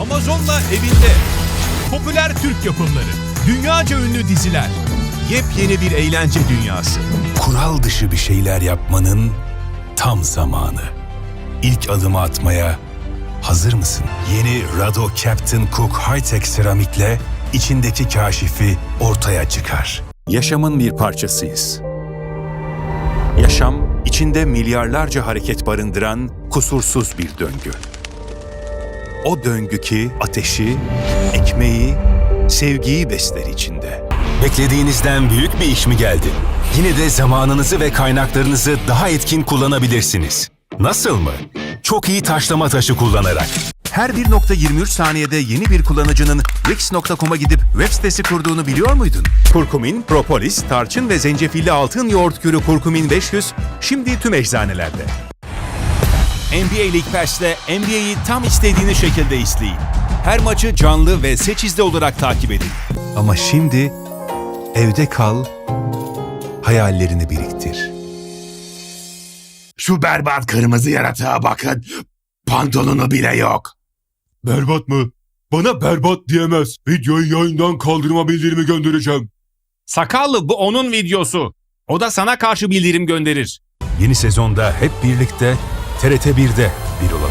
Amazon'la evinde. Popüler Türk yapımları. Dünyaca ünlü diziler. Yepyeni bir eğlence dünyası. kural dışı bir şeyler yapmanın tam zamanı. İlk adımı atmaya hazır mısın? Yeni Rado Captain Cook High-Tech seramikle içindeki kaşifi ortaya çıkar. Yaşamın bir parçasıyız. Yaşam, içinde milyarlarca hareket barındıran kusursuz bir döngü. O döngü ki ateşi, ekmeği, sevgiyi besler içinde. Beklediğinizden büyük bir iş mi geldi? Yine de zamanınızı ve kaynaklarınızı daha etkin kullanabilirsiniz. Nasıl mı? Çok iyi taşlama taşı kullanarak. Her 1.23 saniyede yeni bir kullanıcının Wix.com'a gidip web sitesi kurduğunu biliyor muydun? Kurkumin, propolis, tarçın ve zencefilli altın yoğurt kürü kurkumin 500 şimdi tüm eczanelerde. NBA League Pass'le NBA'yi tam istediğiniz şekilde izleyin. Her maçı canlı ve seçizde olarak takip edin. Ama şimdi evde kal, hayallerini biriktir. Şu berbat kırmızı yaratığa bakın. Pantolonu bile yok. Berbat mı? Bana berbat diyemez. Videoyu yayından kaldırma bildirimi göndereceğim. Sakallı bu onun videosu. O da sana karşı bildirim gönderir. Yeni sezonda hep birlikte TRT 1'de bir olalım.